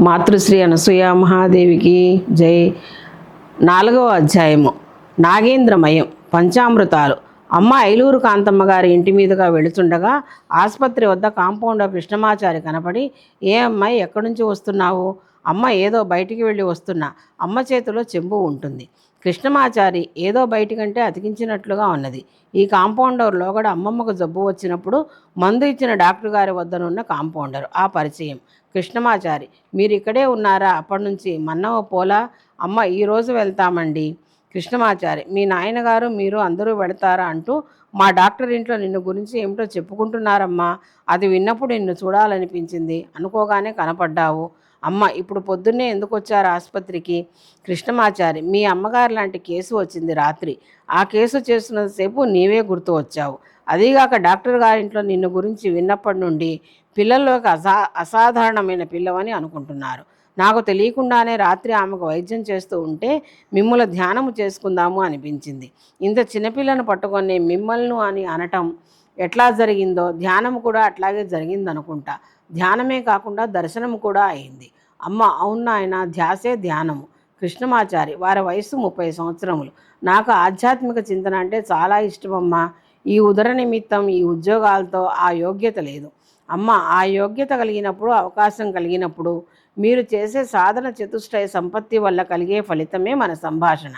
మాతృశ్రీ అనసూయ మహాదేవికి జై. నాలుగవ అధ్యాయము. నాగేంద్రమయం. పంచామృతాలు. అమ్మ ఐలూరు కాంతమ్మ గారి ఇంటి మీదుగా వెళుతుండగా ఆసుపత్రి వద్ద కాంపౌండర్ కృష్ణమాచారి కనపడి ఏ అమ్మాయి ఎక్కడి నుంచి వస్తున్నావు? అమ్మ ఏదో బయటికి వెళ్ళి వస్తున్నా. అమ్మ చేతిలో చెంబు ఉంటుంది. కృష్ణమాచారి ఏదో బయటికంటే అతికించినట్లుగా ఉన్నది. ఈ కాంపౌండర్ లోగడ అమ్మమ్మకు జబ్బు వచ్చినప్పుడు మందు ఇచ్చిన డాక్టర్ గారి వద్దనున్న కాంపౌండర్. ఆ పరిచయం. కృష్ణమాచారి మీరు ఇక్కడే ఉన్నారా? అప్పటి నుంచి మన్నవ పోలా? అమ్మ ఈరోజు వెళ్తామండి. కృష్ణమాచారి మీ నాయనగారు మీరు అందరూ వెళతారా అంటూ మా డాక్టర్ ఇంట్లో నిన్ను గురించి ఏమిటో చెప్పుకుంటున్నారమ్మా. అది విన్నప్పుడు నిన్ను చూడాలనిపించింది. అనుకోగానే కనపడ్డావు. అమ్మ ఇప్పుడు పొద్దున్నే ఎందుకు వచ్చారు ఆసుపత్రికి? కృష్ణమాచారి మీ అమ్మగారు లాంటి కేసు వచ్చింది రాత్రి. ఆ కేసు చేస్తున్నంతసేపు నీవే గుర్తు వచ్చావు. అదీగాక డాక్టర్ గారింట్లో నిన్ను గురించి విన్నప్పటి నుండి పిల్లల్లోకి అసా అసాధారణమైన పిల్లవని అనుకుంటున్నారు. నాకు తెలియకుండానే రాత్రి ఆమెకు వైద్యం చేస్తూ ఉంటే మిమ్మల్ని ధ్యానము చేసుకుందాము అనిపించింది. ఇంత చిన్నపిల్లను పట్టుకొని మిమ్మల్ని అని అనటం ఎట్లా జరిగిందో ధ్యానం కూడా అట్లాగే జరిగిందనుకుంటా. ధ్యానమే కాకుండా దర్శనం కూడా అయింది. అమ్మ అవును నాయన ధ్యాసే ధ్యానము. కృష్ణమాచారి వారి వయసు ముప్పై సంవత్సరములు. నాకు ఆధ్యాత్మిక చింతన అంటే చాలా ఇష్టమమ్మా. ఈ ఉదర నిమిత్తం ఈ ఉద్యోగాలతో ఆ యోగ్యత లేదు. అమ్మ ఆ యోగ్యత కలిగినప్పుడు అవకాశం కలిగినప్పుడు మీరు చేసే సాధన చతుష్టయ సంపత్తి వల్ల కలిగే ఫలితమే మన సంభాషణ.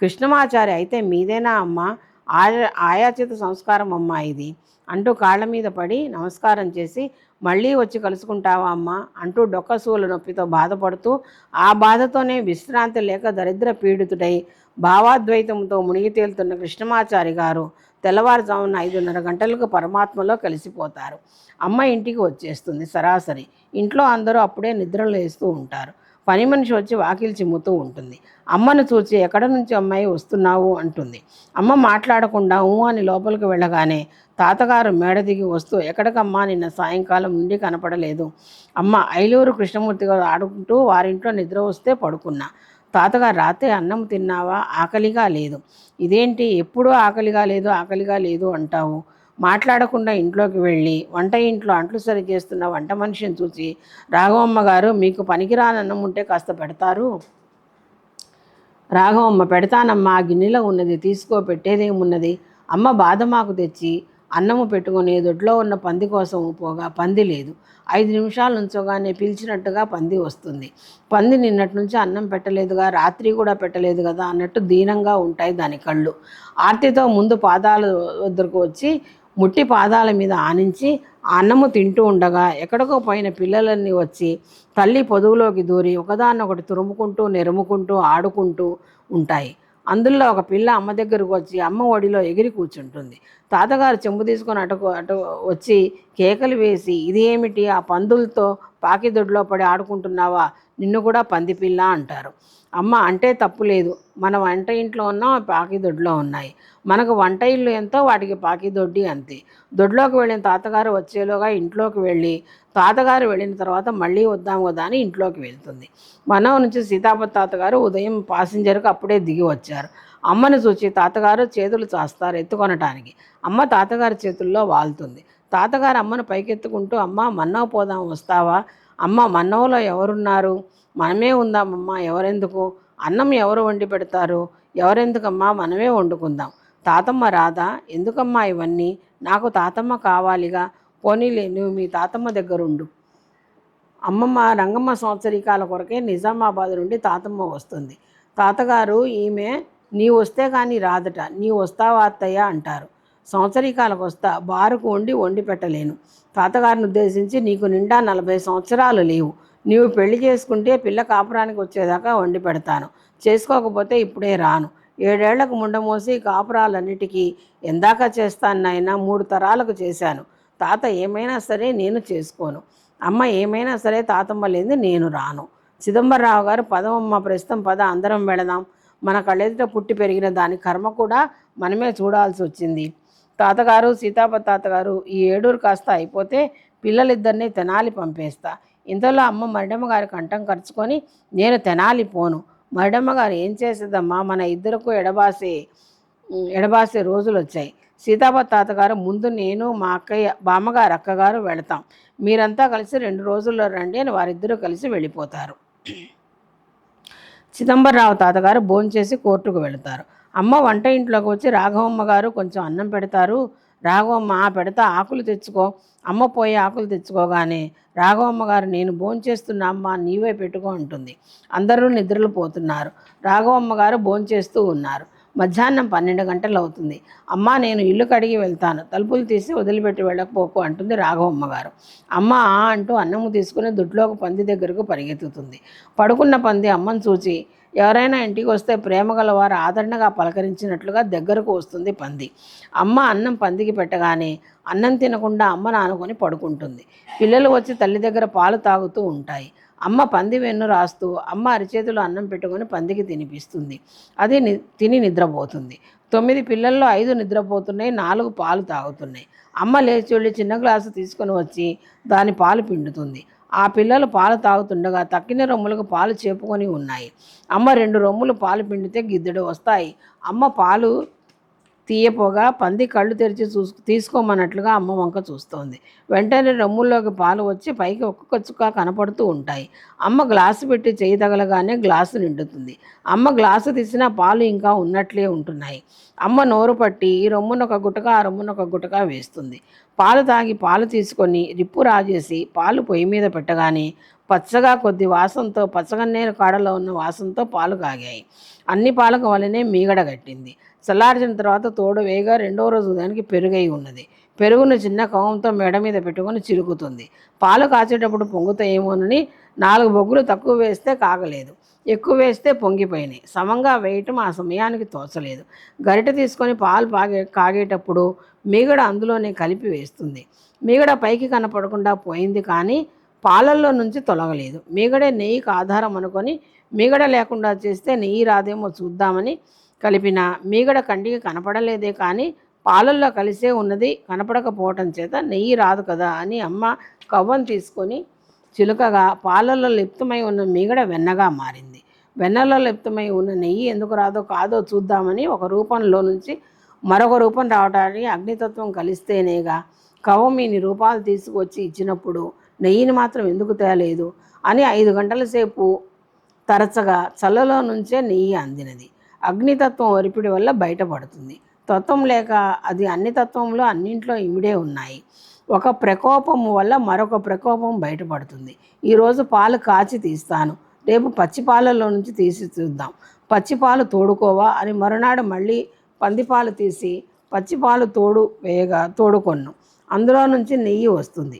కృష్ణమాచారి అయితే మీదేనా అమ్మ? ఆయా ఆయాచిత సంస్కారం అమ్మ ఇది. అంటూ కాళ్ళ మీద పడి నమస్కారం చేసి మళ్ళీ వచ్చి కలుసుకుంటావా అమ్మా అంటూ డొక్కసూల నొప్పితో బాధపడుతూ ఆ బాధతోనే విశ్రాంతి లేక దరిద్ర పీడితుడై భావాద్వైతంతో మునిగి తేలుతున్న కృష్ణమాచారి గారు తెల్లవారుజామున ఐదున్నర గంటలకు పరమాత్మలో కలిసిపోతారు. అమ్మ ఇంటికి వచ్చేస్తుంది సరాసరి. ఇంట్లో అందరూ అప్పుడే నిద్రలు వేస్తూ ఉంటారు. పని మనిషి వచ్చి వాకిలి చిమ్ముతూ ఉంటుంది. అమ్మను చూచి ఎక్కడ నుంచి అమ్మాయి వస్తున్నావు అంటుంది. అమ్మ మాట్లాడకుండా ఊ అని లోపలికి వెళ్ళగానే తాతగారు మేడ దిగి వస్తూ ఎక్కడికమ్మా నిన్న సాయంకాలం నుండి కనపడలేదు. అమ్మ ఐలూరు కృష్ణమూర్తి గారు ఆడుకుంటూ వారింట్లో నిద్ర వస్తే పడుకున్నా. తాతగారు రాత్రి అన్నం తిన్నావా? ఆకలిగా లేదు. ఇదేంటి? ఎప్పుడూ ఆకలిగా లేదు ఆకలిగా లేదు అంటావు. మాట్లాడకుండా ఇంట్లోకి వెళ్ళి వంట ఇంట్లో అంట్లు సరి చేస్తున్న వంట మనిషిని చూసి రాఘవమ్మ గారు మీకు పనికిరాని అన్నం ఉంటే కాస్త పెడతారు. రాఘవమ్మ పెడతానమ్మా గిన్నెలో ఉన్నది తీసుకో పెట్టేదేమున్నది? అమ్మ బాధ మాకు తెచ్చి అన్నము పెట్టుకొని దొడ్లో ఉన్న పంది కోసం పోగా పంది లేదు. ఐదు నిమిషాలు ఉంచగానే పిలిచినట్టుగా పంది వస్తుంది. పంది నిన్నటి నుంచి అన్నం పెట్టలేదుగా రాత్రి కూడా పెట్టలేదు కదా అన్నట్టు దీనంగా ఉంటాయి దాని కళ్ళు. ఆర్తితో ముందు పాదాల వద్దకు వచ్చి ముట్టి పాదాల మీద ఆనించి ఆ అన్నము తింటూ ఉండగా ఎక్కడికో పోయిన పిల్లలన్నీ వచ్చి తల్లి పొదువులోకి దూరి ఒకదాన్నొకటి తురుముకుంటూ నెరుముకుంటూ ఆడుకుంటూ ఉంటాయి. అందులో ఒక పిల్ల అమ్మ దగ్గరకు వచ్చి అమ్మ ఒడిలో ఎగిరి కూర్చుంటుంది. తాతగారు చెంబు తీసుకొని అటు అటు వచ్చి కేకలు వేసి ఇది ఏమిటి? ఆ పందులతో పాకిదొడ్లో పడి ఆడుకుంటున్నావా? నిన్ను కూడా పంది పిల్ల అంటారు. అమ్మ అంటే తప్పు లేదు. మన వంట ఇంట్లో ఉన్న పాకి దొడ్లో ఉన్నాయి. మనకు వంట ఇల్లు ఎంతో వాటికి పాకి దొడ్డి అంతే. దొడ్లోకి వెళ్ళిన తాతగారు వచ్చేలోగా ఇంట్లోకి వెళ్ళి తాతగారు వెళ్ళిన తర్వాత మళ్ళీ వద్దాం కదా అని ఇంట్లోకి వెళ్తుంది. మనవ నుంచి సీతాపతి తాతగారు ఉదయం పాసింజర్కి అప్పుడే దిగి వచ్చారు. అమ్మను చూచి తాతగారు చేతులు చాస్తారు ఎత్తుకొనటానికి. అమ్మ తాతగారి చేతుల్లో వాలుతుంది తాతగారు అమ్మను పైకెత్తుకుంటూ అమ్మ మన్నవ పోదాం వస్తావా? అమ్మ మన్నవలో ఎవరున్నారు? మనమే ఉందామమ్మా ఎవరెందుకు? అన్నం ఎవరు వండి పెడతారు? ఎవరెందుకమ్మా? మనమే వండుకుందాం. తాతమ్మ రాదా? ఎందుకమ్మా ఇవన్నీ? నాకు తాతమ్మ కావాలిగా. పోనీలే నువ్వు మీ తాతమ్మ దగ్గరుండు. అమ్మమ్మ రంగమ్మ సంవత్సరీకాల కొరకే నిజామాబాద్ నుండి తాతమ్మ వస్తుంది. తాతగారు ఈమె నీ వస్తే కానీ రాదట నీ వస్తావా అత్తయ్య? అంటారు. సంవత్సరీకాలకు వస్తా బారుకు వండి వండి పెట్టలేను. తాతగారిని ఉద్దేశించి నీకు నిండా నలభై సంవత్సరాలు లేవు. నీవు పెళ్ళి చేసుకుంటే పిల్ల కాపురానికి వచ్చేదాకా వండి పెడతాను. చేసుకోకపోతే ఇప్పుడే రాను. ఏడేళ్ళకు ముండమోసి కాపురాలన్నిటికీ ఎందాక చేస్తాను నాయన మూడు తరాలకు చేశాను. తాత ఏమైనా సరే నేను చేసుకోను. అమ్మ ఏమైనా సరే తాతమ్మ లేని నేను రాను. చిదంబరరావు గారు పదమమ్మ ప్రస్తుతం పద అందరం వెళదాం. మన కళ్ళెదుట పుట్టి పెరిగిన దాని కర్మ కూడా మనమే చూడాల్సి వచ్చింది. తాతగారు సీతాపతి తాతగారు ఈ ఏడూరు కాస్త అయిపోతే పిల్లలిద్దరిని తెనాలి పంపేస్తా. ఇంతలో అమ్మ మరిడమ్మ గారి కంఠం ఖర్చుకొని నేను తెనాలి పోను. మరిడమ్మ గారు ఏం చేసేదమ్మా? మన ఇద్దరకు ఎడబాసే ఎడబాసే రోజులు వచ్చాయి సీతాపతి తాతగారు ముందు నేను మా అక్కయ్య బామ్మగారు అక్కగారు వెళతాం. మీరంతా కలిసి రెండు రోజుల్లో రండి అని వారిద్దరూ కలిసి వెళ్ళిపోతారు. చిదంబరరావు తాతగారు భోంచేసి కోర్టుకు వెళతారు. అమ్మ వంట ఇంట్లోకి వచ్చి రాఘవమ్మ గారు కొంచెం అన్నం పెడతారు. రాఘవమ్మ "ఆ, పెడతా ఆకులు తెచ్చుకో. అమ్మ పోయి ఆకులు తెచ్చుకోగానే రాఘవమ్మ గారు నేను భోంచేస్తున్నా అమ్మ నీవే పెట్టుకో అంటుంది. అందరూ నిద్రలు పోతున్నారు. రాఘవమ్మ గారు భోంచేస్తూ ఉన్నారు. మధ్యాహ్నం పన్నెండు గంటలు అవుతుంది. అమ్మ నేను ఇల్లు కడిగి వెళ్తాను. తలుపులు తీసి వదిలిపెట్టి వెళ్ళకపోకు అంటుంది రాఘవమ్మ గారు అమ్మ ఆ అంటూ అన్నము తీసుకుని దొడ్లోకి పంది దగ్గరకు పరిగెత్తుతుంది. పడుకున్న పంది అమ్మను చూచి ఎవరైనా ఇంటికి వస్తే ప్రేమ గలవారు ఆదరణగా పలకరించినట్లుగా దగ్గరకు వస్తుంది పంది. అమ్మ అన్నం పందికి పెట్టగానే అన్నం తినకుండా అమ్మను ఆనుకొని పడుకుంటుంది. పిల్లలు వచ్చి తల్లి దగ్గర పాలు తాగుతూ ఉంటాయి. అమ్మ పంది వెన్ను రాస్తూ అమ్మ అరిచేతిలో అన్నం పెట్టుకొని పందికి తినిపిస్తుంది. అది ని తిని నిద్రపోతుంది. తొమ్మిది పిల్లల్లో ఐదు నిద్రపోతున్నాయి నాలుగు పాలు తాగుతున్నాయి. అమ్మ లేచి వెళ్ళి చిన్న గ్లాసు తీసుకొని వచ్చి దాని పాలు పిండుతుంది. ఆ పిల్లలు పాలు తాగుతుండగా తక్కిన రొమ్ములకు పాలు చేపుకొని ఉన్నాయి. అమ్మ రెండు రొమ్ములు పాలు పిండితే గిద్దెడు వస్తాయి. అమ్మ పాలు తీయపోగా పంది కళ్ళు తెరిచి చూసు తీసుకోమన్నట్లుగా అమ్మ వంక చూస్తోంది. వెంటనే రొమ్ముల్లోకి పాలు వచ్చి పైకి ఒక్కొక్క చుక్క కనపడుతూ ఉంటాయి. అమ్మ గ్లాసు పెట్టి చేయి తగలగానే గ్లాసు నిండుతుంది. అమ్మ గ్లాసు తీసినా పాలు ఇంకా ఉన్నట్లే ఉంటున్నాయి. అమ్మ నోరు పట్టి ఈ రొమ్మున ఒక గుటక ఆ రొమ్మున ఒక గుటక వేస్తుంది. పాలు తాగి పాలు తీసుకొని రిప్పు రాజేసి పాలు పొయ్యి మీద పెట్టగానే పచ్చగా కొద్ది వాసంతో పచ్చగన్నేరు కాడలో ఉన్న వాసంతో పాలు కాగాయి. అన్ని పాలకు వలనే మీగడ గట్టింది. చల్లార్చిన తర్వాత తోడు వేయగా రెండో రోజు దానికి పెరుగై ఉన్నది. పెరుగును చిన్న కవంతో మెడ మీద పెట్టుకొని చిరుకుతుంది. పాలు కాచేటప్పుడు పొంగుతాయేమోనని నాలుగు బొగ్గులు తక్కువ వేస్తే కాగలేదు. ఎక్కువ వేస్తే పొంగిపోయినాయి. సమంగా వేయటం ఆ సమయానికి తోచలేదు. గరిట తీసుకొని పాలు పాగే కాగేటప్పుడు మీగడ అందులోనే కలిపి వేస్తుంది. మీగడ పైకి కనపడకుండా పోయింది కానీ పాలల్లో నుంచి తొలగలేదు. మీగడే నెయ్యికి ఆధారం అనుకొని మీగడ లేకుండా చేస్తే నెయ్యి రాదేమో చూద్దామని కలిపిన మీగడ కంటికి కనపడలేదే కానీ పాలల్లో కలిసే ఉన్నది కనపడకపోవటం చేత నెయ్యి రాదు కదా అని అమ్మ కవ్వం తీసుకొని చిలుకగా పాలల్లో లిప్తమై ఉన్న మీగడ వెన్నగా మారింది. వెన్నలో లిప్తమై ఉన్న నెయ్యి ఎందుకు రాదో కాదో చూద్దామని ఒక రూపంలో నుంచి మరొక రూపం రావడానికి అగ్నితత్వం కలిస్తేనేగా కవ్వం ఇన్ని రూపాలు తీసుకొచ్చి ఇచ్చినప్పుడు నెయ్యిని మాత్రం ఎందుకు తేలేదు అని ఐదు గంటల సేపు తరచగా చల్లలో నుంచే నెయ్యి అందినది. అగ్నితత్వం ఒరిపిడి వల్ల బయటపడుతుంది. తత్వం లేక అది అన్ని తత్వంలో అన్నింట్లో ఇమిడే ఉన్నాయి. ఒక ప్రకోపము వల్ల మరొక ప్రకోపం బయటపడుతుంది. ఈరోజు పాలు కాచి తీస్తాను. రేపు పచ్చిపాలల్లో నుంచి తీసి చూద్దాం. పచ్చిపాలు తోడుకోవా అని మరునాడు మళ్ళీ పందిపాలు తీసి పచ్చిపాలు తోడు వేయగా తోడుకొన్ను. అందులో నుంచి నెయ్యి వస్తుంది.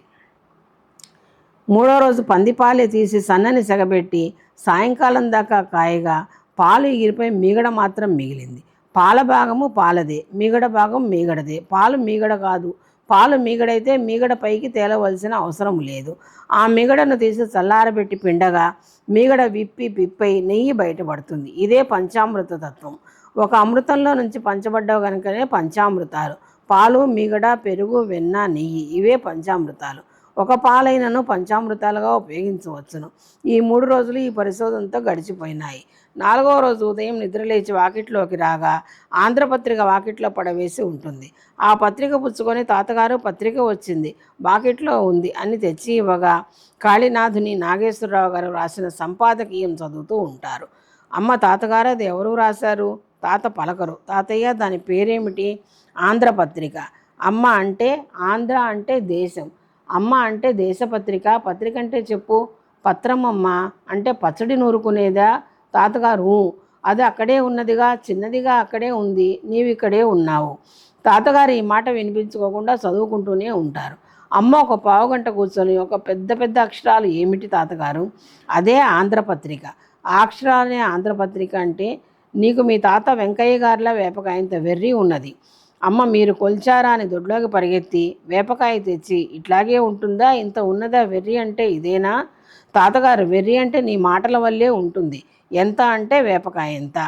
మూడో రోజు పందిపాలే తీసి సన్నని సెగబెట్టి సాయంకాలం దాకా కాయగా పాలు ఎగిరిపోయి మీగడ మాత్రం మిగిలింది. పాల భాగము పాలదే మీగడ భాగం మీగడదే. పాలు మీగడ కాదు. పాలు మీగడైతే మీగడ పైకి తేలవలసిన అవసరం లేదు. ఆ మిగడను తీసి చల్లారబెట్టి పిండగా మీగడ విప్పి పిప్పై నెయ్యి బయటపడుతుంది ఇదే పంచామృత తత్వం. ఒక అమృతంలో నుంచి పంచబడ్డవు కనుకనే పంచామృతాలు. పాలు మీగడ పెరుగు వెన్న నెయ్యి ఇవే పంచామృతాలు. ఒక పాలైనను పంచామృతాలుగా ఉపయోగించవచ్చును. ఈ మూడు రోజులు ఈ పరిశోధనతో గడిచిపోయినాయి. నాలుగవ రోజు ఉదయం నిద్రలేచి వాకిట్లోకి రాగా ఆంధ్రపత్రిక వాకిట్లో పడవేసి ఉంటుంది. ఆ పత్రిక పుచ్చుకొని తాతగారు పత్రిక వచ్చింది. వాకిట్లో ఉంది అని తెచ్చి ఇవ్వగా కాళీనాథుని నాగేశ్వరరావు గారు రాసిన సంపాదకీయం చదువుతూ ఉంటారు. అమ్మ తాతగారు అది ఎవరు రాశారు? తాత పలకరు. తాతయ్య దాని పేరేమిటి? ఆంధ్రపత్రిక. అమ్మ అంటే ఆంధ్ర అంటే దేశం. అమ్మ అంటే దేశపత్రిక. పత్రిక అంటే చెప్పు. పత్రమమ్మ అంటే పచ్చడి నూరుకునేదా? తాతగారు అది అక్కడే ఉన్నదిగా చిన్నదిగా అక్కడే ఉంది నీవు ఇక్కడే ఉన్నావు. తాతగారు ఈ మాట వినిపించుకోకుండా చదువుకుంటూనే ఉంటారు. అమ్మ ఒక పావుగంట కూర్చొని ఒక పెద్ద పెద్ద అక్షరాలు ఏమిటి తాతగారు? అదే ఆంధ్రపత్రిక. ఆ అక్షరాలనే ఆంధ్రపత్రిక అంటే నీకు మీ తాత వెంకయ్య గారిలా వేపకాయంత వెర్రి ఉన్నది. అమ్మ మీరు కొల్చారా అని దొడ్లోకి పరిగెత్తి వేపకాయ తెచ్చి ఇట్లాగే ఉంటుందా? ఇంత ఉన్నదా వెర్రి అంటే ఇదేనా? తాతగారు వెర్రి అంటే నీ మాటల వల్లే ఉంటుంది. ఎంత అంటే వేపకాయ ఎంత?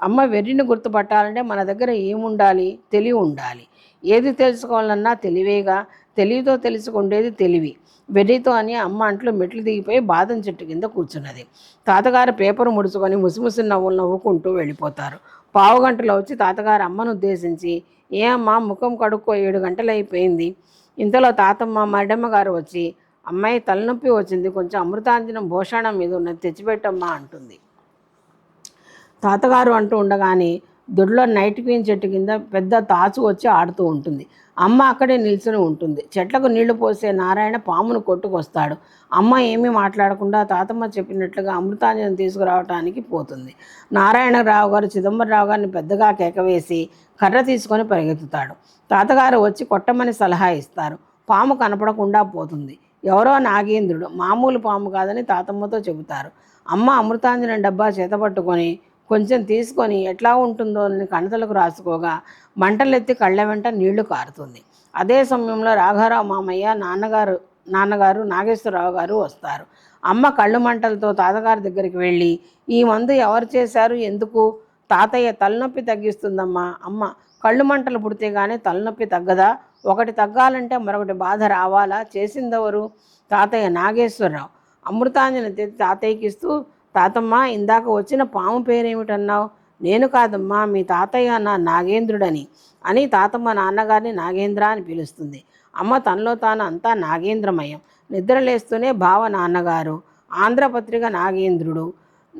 అమ్మ వెర్రిని గుర్తుపట్టాలంటే మన దగ్గర ఏముండాలి? తెలివి ఉండాలి. ఏది తెలుసుకోవాలన్నా తెలివేగా తెలివితో తెలుసుకుండేది తెలివి. వెర్రితో అని అమ్మ అంట్లో మెట్లు దిగిపోయి బాదం చెట్టు కింద కూర్చున్నది. తాతగారు పేపర్ ముడుచుకొని ముసిముసి నవ్వులు నవ్వుకుంటూ వెళ్ళిపోతారు. పావు గంటలో వచ్చి తాతగారు అమ్మను ఉద్దేశించి ఏ అమ్మ ముఖం కడుక్కో ఏడు గంటలు అయిపోయింది ఇంతలో తాతమ్మ మరిడమ్మ గారు వచ్చి అమ్మాయి తలనొప్పి వచ్చింది కొంచెం అమృతాంజనం భూషణం మీద ఉన్నది తెచ్చిపెట్టమ్మా అంటుంది. తాతగారు అంటూ ఉండగానే దొడ్లో నైట్ క్వీన్ చెట్టు కింద పెద్ద తాచు వచ్చి ఆడుతూ ఉంటుంది. అమ్మ అక్కడే నిల్చుని ఉంటుంది. చెట్లకు నీళ్ళు పోసే నారాయణ పామును కొట్టుకొస్తాడు. అమ్మ ఏమీ మాట్లాడకుండా తాతమ్మ చెప్పినట్లుగా అమృతాంజనం తీసుకురావటానికి పోతుంది. నారాయణరావు గారు చిదంబరరావు గారిని పెద్దగా కేకవేసి కర్ర తీసుకొని పరిగెత్తుతాడు. తాతగారు వచ్చి కొట్టమని సలహా ఇస్తారు. పాము కనపడకుండా పోతుంది. ఎవరో నాగేంద్రుడు. మామూలు పాము కాదని తాతమ్మతో చెబుతారు. అమ్మ అమృతాంజనం డబ్బా చేతపట్టుకొని కొంచెం తీసుకొని ఎట్లా ఉంటుందో అని కణతలకు రాసుకోగా మంటలెత్తి కళ్ళ వెంట నీళ్ళు కారుతుంది. అదే సమయంలో రాఘారావు మామయ్య నాన్నగారు నాన్నగారు నాగేశ్వరరావు గారు వస్తారు. అమ్మ కళ్ళు మంటలతో తాతగారి దగ్గరికి వెళ్ళి ఈ మందు ఎవరు చేశారు? ఎందుకు? తాతయ్య తలనొప్పి తగ్గిస్తుందమ్మా. అమ్మ కళ్ళు మంటలు పుడితే కానీ తలనొప్పి తగ్గదా? ఒకటి తగ్గాలంటే మరొకటి బాధ రావాలా? చేసిందెవరు? తాతయ్య నాగేశ్వరరావు. అమృతాంజలి తాతయ్యకి ఇస్తూ తాతమ్మ ఇందాక వచ్చిన పాము పేరేమిటన్నావు? నేను కాదమ్మా మీ తాతయ్య నా నాగేంద్రుడని అని తాతమ్మ నాన్నగారిని నాగేంద్ర అని పిలుస్తుంది. అమ్మ తనలో తాను అంతా నాగేంద్రమయం. నిద్రలేస్తూనే బావ నాన్నగారు. ఆంధ్రపత్రిక నాగేంద్రుడు.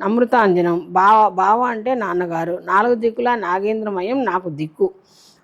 అమృతాంజనం. బావ బావ అంటే నాన్నగారు. నాలుగు దిక్కుల నాగేంద్రమయం నాకు దిక్కు.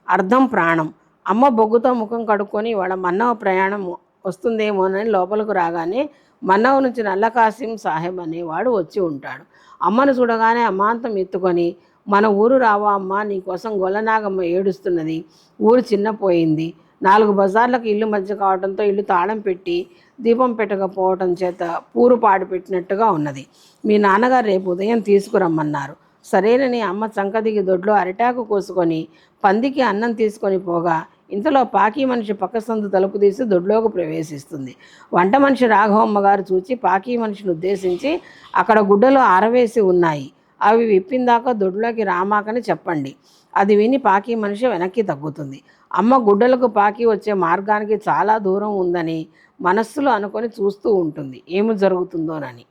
అర్థం ప్రాణం. అమ్మ బొగ్గుతో ముఖం కడుక్కొని వాళ్ళ మన్నవ ప్రయాణం వస్తుందేమోనని లోపలికి రాగానే మన్నవ నుంచి నల్లకాసిం సాహెబ్ అనేవాడు వచ్చి ఉంటాడు. అమ్మను చూడగానే అమాంతం ఎత్తుకొని మన ఊరు రావా అమ్మ నీకోసం గొల్లనాగమ్మ ఏడుస్తున్నది. ఊరు చిన్నపోయింది. నాలుగు బజార్లకు ఇల్లు మధ్య కావడంతో ఇల్లు తాళం పెట్టి దీపం పెట్టకపోవటం చేత పూరు పాడు పెట్టినట్టుగా ఉన్నది. మీ నాన్నగారు రేపు ఉదయం తీసుకురమ్మన్నారు. సరేనని అమ్మ చంకదిగి దొడ్లో అరిటాకు కోసుకొని పందికి అన్నం తీసుకొని పోగా ఇంతలో పాకీ మనిషి పక్క సందు తలుపు తీసి దొడ్లోకి ప్రవేశిస్తుంది. వంట మనిషి రాఘవమ్మ గారు చూచి పాకీ మనిషిని ఉద్దేశించి అక్కడ గుడ్డలు ఆరవేసి ఉన్నాయి. అవి విప్పిందాక దొడ్లోకి రామాకని చెప్పండి. అది విని పాకీ మనిషి వెనక్కి తగ్గుతుంది. అమ్మ గుడ్డలకు పాకి వచ్చే మార్గానికి చాలా దూరం ఉందని మనస్సులో అనుకొని చూస్తూ ఉంటుంది. ఏమి జరుగుతుందోనని.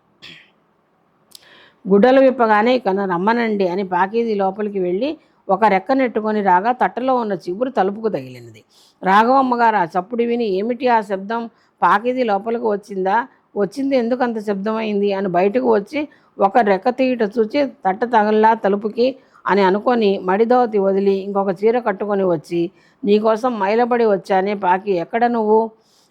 గుడ్డలు విప్పగానే ఇక రమ్మనండి అని పాకీది లోపలికి వెళ్ళి ఒక రెక్క నెట్టుకొని రాగా తట్టలో ఉన్న చిగురు తలుపుకు తగిలినది రాఘవమ్మ గారు ఆ చప్పుడు విని ఏమిటి ఆ శబ్దం? పాకిది లోపలికి వచ్చిందా? వచ్చింది ఎందుకు అంత శబ్దమైంది? అని బయటకు వచ్చి ఒక రెక్క తీయట చూచి తట్ట తగల్లా తలుపుకి అని అనుకొని మడిదోతి వదిలి ఇంకొక చీర కట్టుకొని వచ్చి నీకోసం మైలబడి వచ్చానే పాకి ఎక్కడ నువ్వు?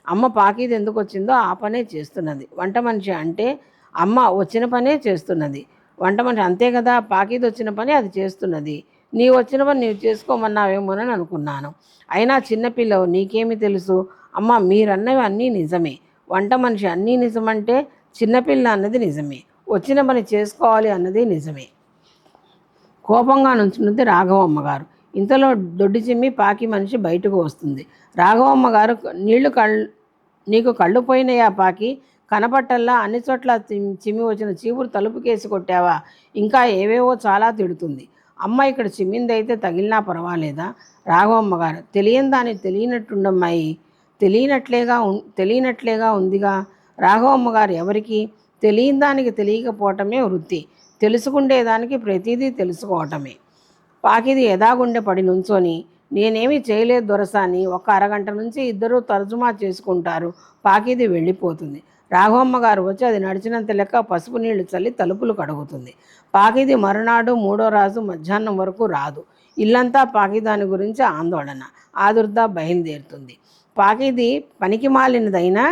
అమ్మ పాకిది ఎందుకు వచ్చిందో ఆ పనే చేస్తున్నది. వంట మనిషి అంటే అమ్మ వచ్చిన పనే చేస్తున్నది. వంట మనిషి అంతే కదా పాకిది వచ్చిన పని అది చేస్తున్నది. నీ వచ్చిన పని నీవు చేసుకోమన్నావేమోనని అనుకున్నాను. అయినా చిన్నపిల్లవు నీకేమి తెలుసు? అమ్మ మీరన్నవి అన్నీ నిజమే. వంట మనిషి అన్నీ నిజమంటే చిన్నపిల్ల అన్నది నిజమే. వచ్చిన పని చేసుకోవాలి అన్నది నిజమే. కోపంగా నుంచున్నది రాఘవమ్మ గారు ఇంతలో దొడ్డి చిమ్మి పాకి మనిషి బయటకు వస్తుంది. రాఘవమ్మ గారు నీళ్ళు కళ్ళు నీకు కళ్ళు పోయినాయా పాకి? కనపట్టల్లా అన్ని చోట్ల చిమ్మి వచ్చిన చీపురు తలుపుకేసి కొట్టావా? ఇంకా ఏవేవో చాలా తిడుతుంది. అమ్మ ఇక్కడ చిమ్మిందైతే తగిలినా పర్వాలేదా? రాఘవమ్మ గారు తెలియని దాన్ని తెలియనట్టుండమ్మాయి. తెలియనట్లేగా ఉం- తెలియనట్లేగా ఉందిగా. రాఘవమ్మ గారు ఎవరికి? తెలియని దానికి తెలియకపోవటమే వృత్తి. తెలుసుకుండేదానికి ప్రతిదీ తెలుసుకోవటమే. పాకిది ఎదాగుండె పడి నుంచొని నేనేమి చేయలేదు దొరసాని ఒక అరగంట నుంచి ఇద్దరూ తర్జుమా చేసుకుంటారు. పాకిది వెళ్ళిపోతుంది. రాఘవమ్మ గారు వచ్చి అది నడిచినంత లెక్క పసుపు నీళ్ళు చల్లి తలుపులు కడుగుతుంది. పాకిది మరునాడు మూడో రాజు మధ్యాహ్నం వరకు రాదు. ఇల్లంతా పాకిదాని గురించి ఆందోళన. ఆదుర్ద బయలుదేరుతుంది పాకిది పనికి మాలినదైనా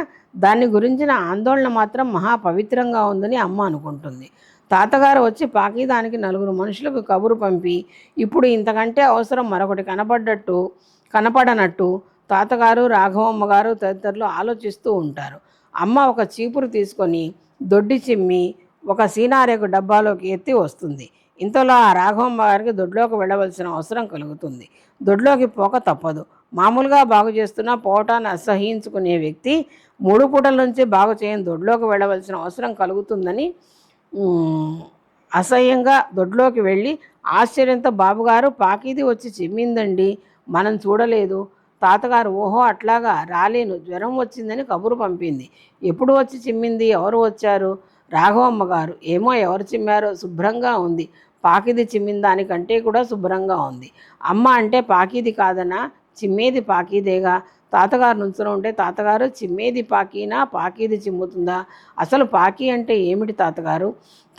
దాని గురించిన ఆందోళన మాత్రం మహా పవిత్రంగా ఉందని అమ్మ అనుకుంటుంది. తాతగారు వచ్చి పాకిదానికి నలుగురు మనుషులకు కబురు పంపి ఇప్పుడు ఇంతకంటే అవసరం మరొకటి కనపడ్డట్టు కనపడనట్టు తాతగారు రాఘవమ్మ గారు తదితరులు ఆలోచిస్తూ ఉంటారు. అమ్మ ఒక చీపురు తీసుకొని దొడ్డి చిమ్మి ఒక సీనారేకు డబ్బాలోకి ఎత్తి వస్తుంది. ఇంతలో ఆ రాఘవమ్మ గారికి దొడ్లోకి వెళ్ళవలసిన అవసరం కలుగుతుంది. దొడ్లోకి పోక తప్పదు. మామూలుగా బాగు చేస్తున్న పోవటాన్ని అసహించుకునే వ్యక్తి మూడు పూటల నుంచి బాగు చేయని దొడ్లోకి వెళ్ళవలసిన అవసరం కలుగుతుందని అసహ్యంగా దొడ్లోకి వెళ్ళి ఆశ్చర్యంతో బాబుగారు పాకిది వచ్చి చిమ్మిందండి. మనం చూడలేదు. తాతగారు ఓహో అట్లాగా? రాలేను జ్వరం వచ్చిందని కబురు పంపింది. ఎప్పుడు వచ్చి చిమ్మింది? ఎవరు వచ్చారు? రాఘవమ్మ గారు ఏమో ఎవరు చిమ్మారో? శుభ్రంగా ఉంది. పాకిది చిమ్మిన దానికంటే కూడా శుభ్రంగా ఉంది. అమ్మ అంటే పాకిది కాదనా? చిమ్మేది పాకిదేగా? తాతగారు నుంచుని ఉంటే తాతగారు చిమ్మేది పాకినా? పాకిది చిమ్ముతుందా? అసలు పాకి అంటే ఏమిటి తాతగారు?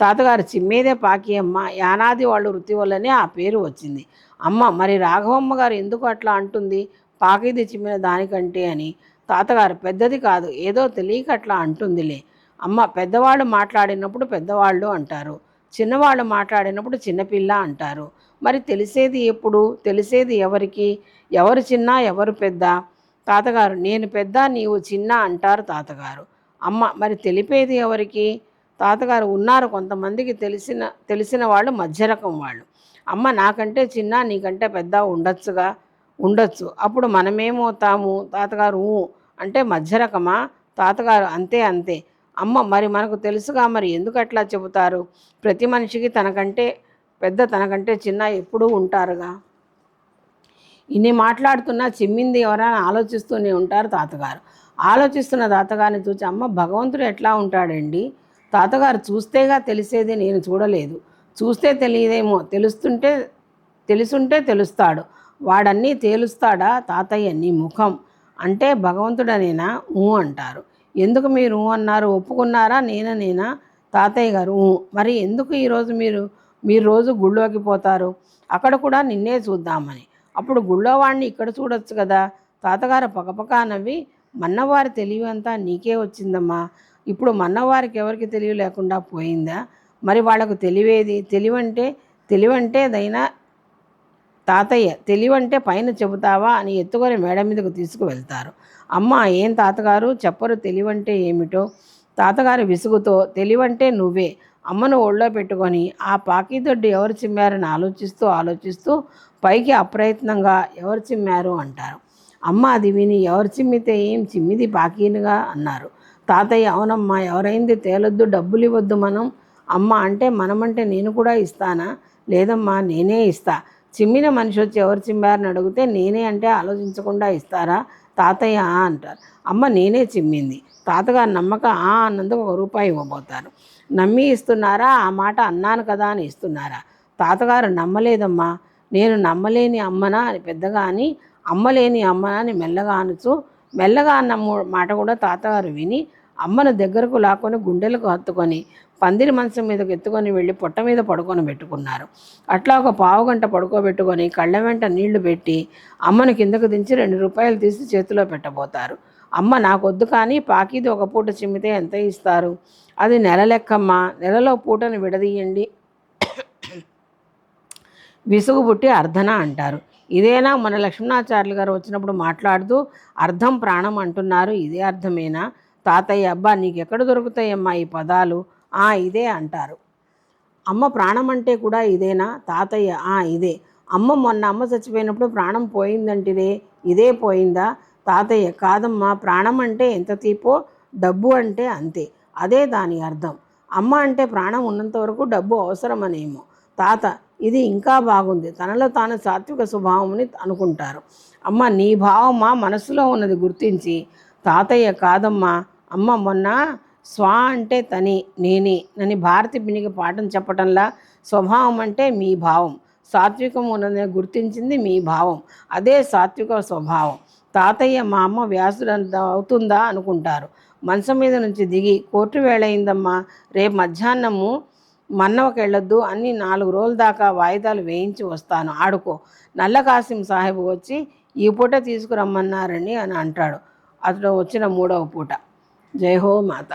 తాతగారు చిమ్మేదే పాకి అమ్మ. యానాది వాళ్ళు వృత్తి వల్లనే ఆ పేరు వచ్చింది. అమ్మ మరి రాఘవమ్మ గారు ఎందుకు అట్లా అంటుంది? పాకిది తెచ్చిమిన దానికంటే అని తాతగారు పెద్దది కాదు ఏదో తెలియక అట్లా అంటుందిలే. అమ్మ పెద్దవాళ్ళు మాట్లాడినప్పుడు పెద్దవాళ్ళు అంటారు చిన్నవాళ్ళు మాట్లాడినప్పుడు చిన్నపిల్ల అంటారు. మరి తెలిసేది ఎప్పుడు? తెలిసేది ఎవరికి? ఎవరు చిన్న ఎవరు పెద్ద? తాతగారు నేను పెద్ద నీవు చిన్న అంటారు తాతగారు. అమ్మ మరి తెలిపేది ఎవరికి? తాతగారు ఉన్నారు కొంతమందికి తెలిసిన తెలిసిన వాళ్ళు మధ్య రకం వాళ్ళు. అమ్మ నాకంటే చిన్న నీకంటే పెద్ద ఉండొచ్చుగా? ఉండొచ్చు. అప్పుడు మనమేమవుతాము తాతగారు ఊ అంటే మధ్యరకమా? తాతగారు అంతే అంతే. అమ్మ మరి మనకు తెలుసుగా మరి ఎందుకు అట్లా చెబుతారు? ప్రతి మనిషికి తనకంటే పెద్ద తనకంటే చిన్న ఎప్పుడూ ఉంటారుగా. ఇన్ని మాట్లాడుతున్నా చిమ్మింది ఎవరైనా ఆలోచిస్తూనే ఉంటారు తాతగారు. ఆలోచిస్తున్న తాతగారిని చూసి అమ్మ భగవంతుడు ఎట్లా ఉంటాడండి? తాతగారు చూస్తేగా తెలిసేది నేను చూడలేదు. చూస్తే తెలియదేమో తెలుస్తుంటే తెలుసుంటే తెలుస్తాడు. వాడన్నీ తేలుస్తాడా తాతయ్య నీ ముఖం? అంటే భగవంతుడనేనా? ఊ అంటారు. ఎందుకు మీరు ఊ అన్నారు? ఒప్పుకున్నారా? నేననేనా నేనా? తాతయ్య గారు ఊ. మరి ఎందుకు ఈరోజు మీరు మీరు రోజు గుళ్ళోకి పోతారు? అక్కడ కూడా నిన్నే చూద్దామని. అప్పుడు గుళ్ళో వాడిని ఇక్కడ చూడొచ్చు కదా? తాతగారు పకపకా నవ్వి మన్నవారి తెలివి అంతా నీకే వచ్చిందమ్మా. ఇప్పుడు మన్నవారికి ఎవరికి తెలివి లేకుండా పోయిందా? మరి వాళ్ళకు తెలివేది? తెలివంటే తెలివంటే దైనా తాతయ్య తెలివంటే పైన చెబుతావా అని ఎత్తుకొని మేడ మీదకు తీసుకువెళ్తారు. అమ్మ ఏం తాతగారు? చెప్పరు తెలివంటే ఏమిటో? తాతగారి విసుగుతో తెలివంటే నువ్వే. అమ్మను ఒళ్ళో పెట్టుకొని ఆ పాకిదొడ్డు ఎవరు చిమ్మారని ఆలోచిస్తూ ఆలోచిస్తూ పైకి అప్రయత్నంగా ఎవరు చిమ్మారు అంటారు. అమ్మ అది విని ఎవరు చిమ్మితే ఏం చిమ్మిది పాకీనుగా అన్నారు. తాతయ్య అవునమ్మా ఎవరైంది? తేలొద్దు డబ్బులు ఇవ్వద్దు మనం. అమ్మ అంటే మనమంటే నేను కూడా ఇస్తానా? లేదమ్మా నేనే ఇస్తా. చిమ్మిన మనిషి వచ్చి ఎవరు చిమ్మారని అడిగితే నేనే అంటే ఆలోచించకుండా ఇస్తారా? తాతయ్య ఆ అంటారు. అమ్మ నేనే చిమ్మింది. తాతగారు నమ్మక ఆ అన్నందుకు ఒక రూపాయి ఇవ్వబోతారు. నమ్మి ఇస్తున్నారా? ఆ మాట అన్నాను కదా అని ఇస్తున్నారా? తాతగారు నమ్మలేదమ్మా. నేను నమ్మలేని అమ్మనా అని పెద్దగా అని అమ్మలేని అమ్మనా అని మెల్లగా అనుచు మెల్లగా అన్న మాట కూడా తాతగారు విని అమ్మను దగ్గరకు లాక్కొని గుండెలకు హత్తుకొని పందిరి మంచం మీదకి ఎత్తుకొని వెళ్ళి పొట్ట మీద పడుకొని పెట్టుకున్నారు. అట్లా ఒక పావు గంట పడుకోబెట్టుకొని కళ్ళ వెంట నీళ్ళు పెట్టి అమ్మను కిందకు దించి రెండు రూపాయలు తీసి చేతిలో పెట్టబోతారు. అమ్మ నాకొద్దు కానీ పాకీది ఒక పూట చిమ్మితే ఎంత ఇస్తారు? అది నెల లెక్కమ్మా. నెలలో పూటను విడదీయండి. విసుగు పుట్టి అర్ధన అంటారు. ఇదేనా? మన లక్ష్మణాచార్యులు గారు వచ్చినప్పుడు మాట్లాడుతూ అర్థం ప్రాణం అంటున్నారు. ఇదే అర్థమేనా? తాతయ్య అబ్బా నీకు ఎక్కడ దొరుకుతాయమ్మా ఈ పదాలు? ఆ ఇదే అంటారు. అమ్మ ప్రాణం అంటే కూడా ఇదేనా? తాతయ్య ఆ ఇదే. అమ్మ మొన్న అమ్మ చచ్చిపోయినప్పుడు ప్రాణం పోయిందంటిరే ఇదే పోయిందా? తాతయ్య కాదమ్మా ప్రాణం అంటే ఎంత తీపో డబ్బు అంటే అంతే. అదే దాని అర్థం. అమ్మ అంటే ప్రాణం ఉన్నంత వరకు డబ్బు అవసరమనేమో. తాత ఇది ఇంకా బాగుంది. తనలో తాను సాత్విక స్వభావమని అనుకుంటారు. అమ్మ నీ భావమా మనసులో ఉన్నది గుర్తించి తాతయ్య కాదమ్మా అమ్మ మొన్న స్వా అంటే తని నేనే నని భారతి పినికి పాఠం చెప్పటంలా స్వభావం అంటే మీ భావం. సాత్వికం ఉన్నదని గుర్తించింది మీ భావం. అదే సాత్విక స్వభావం. తాతయ్య మా అమ్మ వ్యాసుడు అవుతుందా అనుకుంటారు. మనసు మీద నుంచి దిగి కోర్టు వేళయిందమ్మా రేపు మధ్యాహ్నము మన్నవకి వెళ్ళొద్దు అన్ని నాలుగు రోజుల దాకా వాయిదాలు వేయించి వస్తాను. ఆడుకో. నల్ల కాసిం సాహెబ్ వచ్చి ఈ పూట తీసుకురమ్మన్నారని అని అంటాడు. అతడు వచ్చిన మూడవ పూట. జై హో మాత.